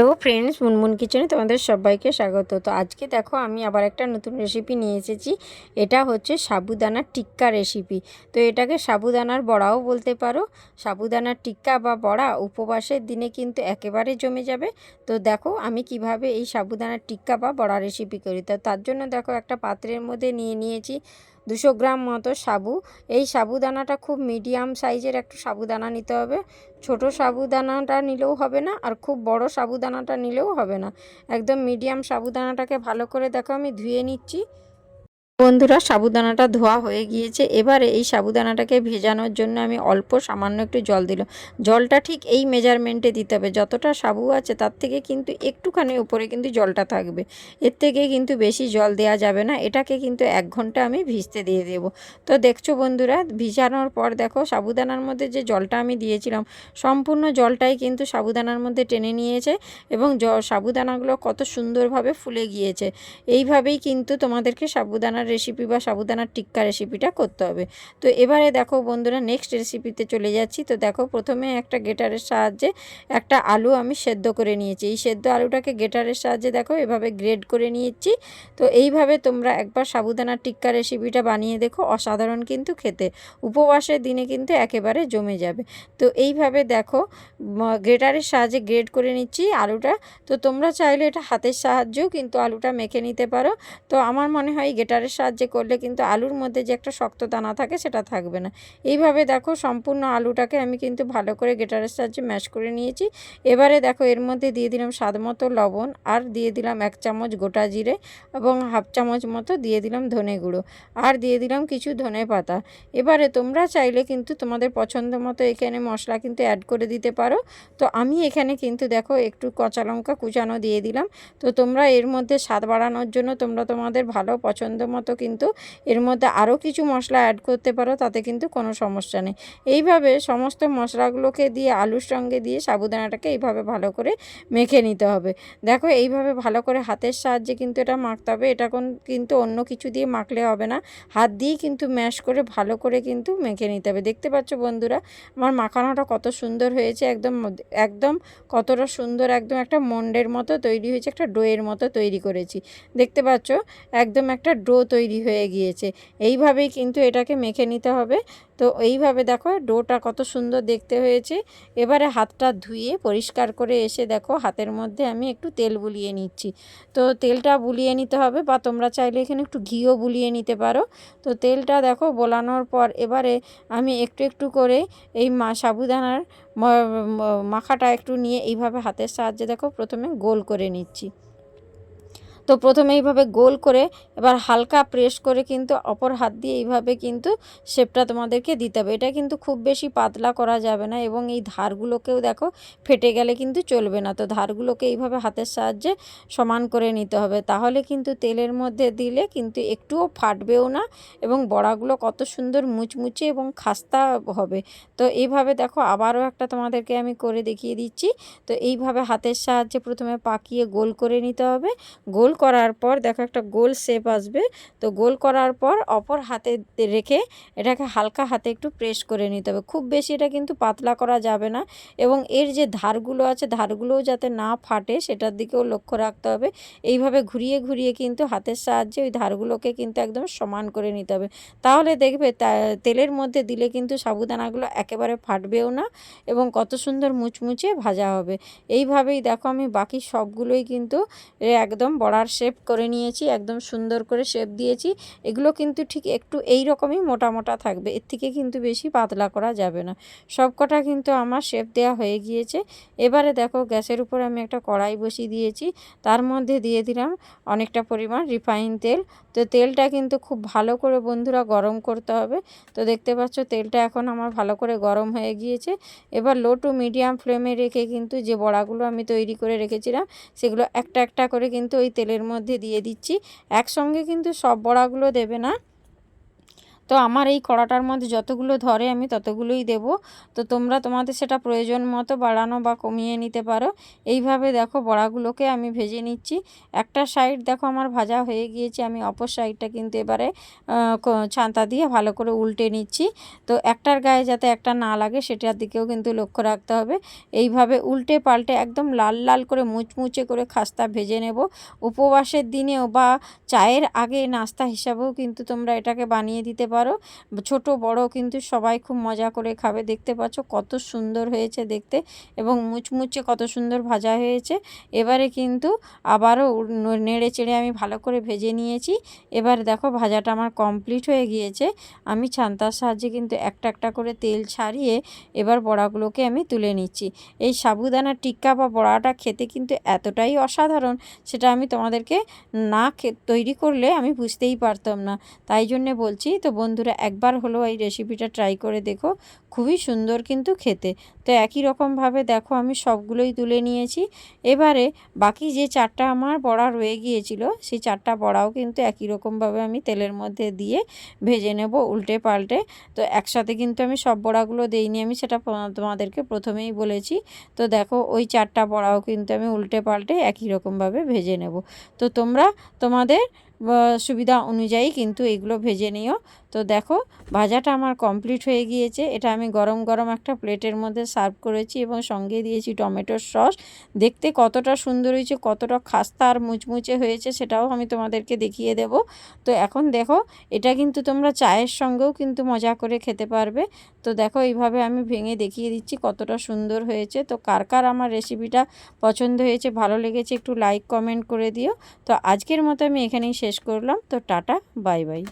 Hello friends Munmun কিচেনে তোমাদের সবাইকে স্বাগত। তো আজকে দেখো আমি আবার একটা নতুন রেসিপি নিয়ে এসেছি। এটা হচ্ছে সাবুদানার টিক্কা রেসিপি তো এটাকে সাবুদানার বড়াও বলতে পারো। সাবুদানার টিক্কা বা বড়া উপবাসের দিনে কিন্তু একেবারে জমে যাবে। তো দেখো আমি কীভাবে এই সাবুদানার টিক্কা বা বড়া রেসিপি করি। তো তার জন্য দেখো একটা পাত্রের মধ্যে নিয়ে নিয়েছি। দুশো গ্রাম মতো সাবু। এই সাবুদানাটা খুব মিডিয়াম সাইজের একটু সাবুদানা নিতে হবে। ছোট সাবুদানাটা নিলেও হবে না আর খুব বড় সাবুদানাটা নিলেও হবে না। একদম মিডিয়াম সাবুদানাটাকে ভালো করে দেখো, আমি ধুয়ে নিচ্ছি। বন্ধুরা, সাবুদানাটা ধোয়া হয়ে গিয়েছে। এবারে এই সাবুদানাটাকে ভেজানোর জন্য আমি অল্প সামান্য একটু জল দিলাম। জলটা ঠিক এই মেজারমেন্টে দিতে হবে। যতটা সাবু আছে, তার থেকে কিন্তু একটুখানি উপরে কিন্তু জলটা থাকবে। এর থেকে কিন্তু বেশি জল দেওয়া যাবে না। এটাকে কিন্তু এক ঘণ্টা আমি ভিজতে দিয়ে দেব। তো দেখছ বন্ধুরা, ভিজানোর পর দেখো, সাবুদানার মধ্যে যে জলটা আমি দিয়েছিলাম, সম্পূর্ণ জলটাই কিন্তু সাবুদানার মধ্যে টেনে নিয়েছে এবং সাবুদানাগুলো কত সুন্দরভাবে ফুলে গিয়েছে। এইভাবেই কিন্তু তোমাদেরকে সাবুদানার রেসিপি বা সাবুদানার টিক্কা রেসিপিটা করতে হবে। তো এবারে দেখো বন্ধুরা নেক্সট রেসিপিতে চলে যাচ্ছি। তো দেখো প্রথমে একটা গেটারের সাহায্যে একটা আলু আমি সেদ্ধ করে নিয়েছি। এই সেদ্ধ আলুটাকে গেটারের সাহায্যে দেখো এভাবে গ্রেড করে নিয়েছি। তো এইভাবে তোমরা একবার সাবুদানার টিক্কা রেসিপিটা বানিয়ে দেখো, অসাধারণ কিন্তু খেতে। উপবাসের দিনে কিন্তু একেবারে জমে যাবে। তো এইভাবে দেখো গ্রেটারের সাহায্যে গ্রেড করে নিচ্ছি আলুটা। তো তোমরা চাইলে এটা হাতের সাহায্যেও কিন্তু আলুটা মেখে নিতে পারো। তো আমার মনে হয় গেটারের সাহায্যে করলে কিন্তু আলুর মধ্যে যে একটা শক্ত দানা থাকে সেটা থাকবে না। এইভাবে দেখো সম্পূর্ণ আলুটাকে আমি কিন্তু ভালো করে গেটারের সাহায্যে ম্যাশ করে নিয়েছি। এবারে দেখো এর মধ্যে দিয়ে দিলাম স্বাদ মতো লবণ আর দিয়ে দিলাম এক চামচ গোটা জিরে এবং হাফ চামচ মতো দিয়ে দিলাম ধনে গুঁড়ো আর দিয়ে দিলাম কিছু ধনে পাতা। এবারে তোমরা চাইলে কিন্তু তোমাদের পছন্দ মতো এখানে মশলা কিন্তু অ্যাড করে দিতে পারো। তো আমি এখানে কিন্তু দেখো একটু কাঁচা লঙ্কা কুচানো দিয়ে দিলাম। তো তোমরা এর মধ্যে স্বাদ বাড়ানোর জন্য তোমরা তোমাদের ভালো পছন্দ মতো কিন্তু এর মধ্যে আরও কিছু মশলা অ্যাড করতে পারো, তাতে কিন্তু কোনো সমস্যা নেই। এইভাবে সমস্ত মশলাগুলোকে দিয়ে, আলুর সঙ্গে দিয়ে সাবুদানাটাকে এইভাবে ভালো করে মেখে নিতে হবে। দেখো, এইভাবে ভালো করে হাতের সাহায্যে কিন্তু এটা মাখতে হবে। এটা কোন কিন্তু অন্য কিছু দিয়ে মাখলে হবে না। হাত দিয়েই কিন্তু ম্যাশ করে ভালো করে কিন্তু মেখে নিতে হবে। দেখতে পাচ্ছ বন্ধুরা, আমার মাখানোটা কত সুন্দর হয়েছে। একদম একদম কতটা সুন্দর, একদম একটা মন্ডের মতো তৈরি হয়েছে, একটা ডোয়ের মতো তৈরি করেছি। দেখতে পাচ্ছ, একদম একটা ডো তৈরি হয়ে গিয়েছে। এইভাবেই কিন্তু এটাকে মেখে নিতে হবে। তো এইভাবে দেখো ডোটা কত সুন্দর দেখতে হয়েছে। এবারে হাতটা ধুয়ে পরিষ্কার করে এসে দেখো হাতের মধ্যে আমি একটু তেল বুলিয়ে নিচ্ছি। তো তেলটা বুলিয়ে নিতে হবে বা তোমরা চাইলে এখানে একটু ঘিও বুলিয়ে নিতে পারো। তো তেলটা দেখো বোলানোর পর এবারে আমি একটু একটু করে এই মা সাবুদানার মাখাটা একটু নিয়ে এইভাবে হাতের সাহায্যে দেখো প্রথমে গোল করে নিচ্ছি। তো প্রথমে এইভাবে গোল করে, এবার হালকা প্রেস করে কিন্তু অপর হাত দিয়ে এইভাবে কিন্তু শেপটা তোমাদেরকে দিতে হবে। এটা কিন্তু খুব বেশি পাতলা করা যাবে না এবং এই ধারগুলোকেও দেখো ফেটে গেলে কিন্তু চলবে না। তো ধারগুলোকে এইভাবে হাতের সাহায্যে সমান করে নিতে হবে। তাহলে কিন্তু তেলের মধ্যে দিলে কিন্তু একটুও ফাটবেও না এবং বড়াগুলো কত সুন্দর মুচমুচে এবং খাস্তা হবে। তো এইভাবে দেখো আবারও একটা তোমাদেরকে আমি করে দেখিয়ে দিচ্ছি। তো এইভাবে হাতের সাহায্যে প্রথমে পাকিয়ে গোল করে নিতে হবে। গোল করার পর দেখো একটা গোল শেপ আসবে। তো গোল করার পর অপর হাতে রেখে এটাকে হালকা হাতে একটু প্রেস করে নিতে হবে। খুব বেশি এটা কিন্তু পাতলা করা যাবে না এবং এর যে ধারগুলো আছে, ধারগুলোও যাতে না ফাটে সেটার দিকেও লক্ষ্য রাখতে হবে। এইভাবে ঘুরিয়ে ঘুরিয়ে কিন্তু হাতের সাহায্যে ওই ধারগুলোকে কিন্তু একদম সমান করে নিতে হবে। তাহলে দেখবে তেলের মধ্যে দিলে কিন্তু সাবুদানাগুলো একেবারে ফাটবেও না এবং কত সুন্দর মুচমুচে ভাজা হবে। এইভাবেই দেখো আমি বাকি সবগুলোই কিন্তু একদম বড়ার শেপ করে নিয়েছি, একদম সুন্দর করে শেপ দিয়েছি। এগুলো কিন্তু ঠিক একটু এই রকমই মোটা মোটা থাকবে, এর থেকে কিন্তু বেশি পাতলা করা যাবে না। সব কটা কিন্তু আমার শেপ দেওয়া হয়ে গিয়েছে। এবারে দেখো গ্যাসের উপর আমি একটা কড়াই বসিয়ে দিয়েছি, তার মধ্যে দিয়ে দিলাম অনেকটা পরিমাণ রিফাইন তেল। তো তেলটা কিন্তু খুব ভালো করে বন্ধুরা গরম করতে হবে। তো দেখতে পাচ্ছ তেলটা এখন আমার ভালো করে গরম হয়ে গিয়েছে। এবার লো টু মিডিয়াম ফ্লেমে রেখে কিন্তু যে বড়াগুলো আমি তৈরি করে রেখেছিলাম, সেগুলো একটা একটা করে কিন্তু ওই তেলের মধ্যে দিয়ে দিচ্ছি। একসঙ্গে কিন্তু সব বড়াগুলো দেবে না। তো আমার এই কড়াটার মধ্যে যতগুলো ধরে আমি ততগুলোই দেব। তো তোমরা তোমাদের সেটা প্রয়োজন মতো বাড়ানো বা কমিয়ে নিতে পারো। এইভাবে দেখো বড়াগুলোকে আমি ভেজে নিচ্ছি। একটা সাইড দেখো আমার ভাজা হয়ে গিয়েছে। আমি অপর সাইডটা কিন্তু এবারে ছান্তা দিয়ে ভালো করে উল্টে নিচ্ছি। তো একটার গায়ে যাতে একটা না লাগে সেটার দিকেও কিন্তু লক্ষ্য রাখতে হবে। এইভাবে উল্টে পাল্টে একদম লাল লাল করে মুচমুচে করে খাস্তা ভেজে নেব। উপবাসের দিনেও বা চায়ের আগে নাস্তা হিসাবেও কিন্তু তোমরা এটাকে বানিয়ে দিতে পারো। ছোট, বড় কিন্তু সবাই খুব মজা করে খাবে। দেখতে পাচ্ছ কত সুন্দর হয়েছে দেখতে এবং মুচমুচে কত সুন্দর ভাজা হয়েছে। এবারে কিন্তু আবারও নেড়ে চেড়ে আমি ভালো করে ভেজে নিয়েছি। এবার দেখো ভাজাটা আমার কমপ্লিট হয়ে গিয়েছে। আমি ছান্তার সাহায্যে কিন্তু একটা একটা করে তেল ছাড়িয়ে এবার বড়াগুলোকে আমি তুলে নিচ্ছি। এই সাবুদানা টিক্কা বা বড়াটা খেতে কিন্তু এতটাই অসাধারণ সেটা আমি তোমাদেরকে না তৈরি করলে আমি বুঝতেই পারতাম না। তাই জন্যে বলছি, তো বন্ধুরা একবার হলো এই রেসিপিটা ট্রাই করে দেখো। খুবই সুন্দর কিন্তু খেতে। তো একই রকমভাবে দেখো আমি সবগুলোই তুলে নিয়েছি। এবারে বাকি যে চারটা আমার বড়া রয়ে গিয়েছিল, সেই চারটা বড়াও কিন্তু একই রকমভাবে আমি তেলের মধ্যে দিয়ে ভেজে নেব উল্টে পাল্টে। তো একসাথে কিন্তু আমি সব বড়াগুলো দেইনি, আমি সেটা তোমাদেরকে প্রথমেই বলেছি। তো দেখো ওই চারটা বড়াও কিন্তু আমি উল্টে পাল্টে একই রকমভাবে ভেজে নেব। তো তোমরা তোমাদের সুবিধা অনুযায়ী কিন্তু এগুলো ভেজে নিও। তো দেখো ভাজাটা আমার কমপ্লিট হয়ে গিয়েছে, এটা আমি গরম গরম একটা প্লেটের মধ্যে সার্ভ করেছি এবং সঙ্গে দিয়েছি টমেটোর সস। দেখতে কতটা সুন্দর হয়েছে, কতটা খাস্তা আর মুচমুচে হয়েছে সেটাও আমি তোমাদেরকে দেখিয়ে দেব। তো এখন দেখো, এটা কিন্তু তোমরা চায়ের সঙ্গেও কিন্তু মজা করে খেতে পারবে। তো দেখো, এইভাবে আমি ভেঙে দেখিয়ে দিচ্ছি কতটা সুন্দর হয়েছে। তো কার কার আমার রেসিপিটা পছন্দ হয়েছে, ভালো লেগেছে একটু লাইক কমেন্ট করে দিও। তো আজকের মতো আমি এখানেই শেষ করলাম। তো টাটা বাই বাই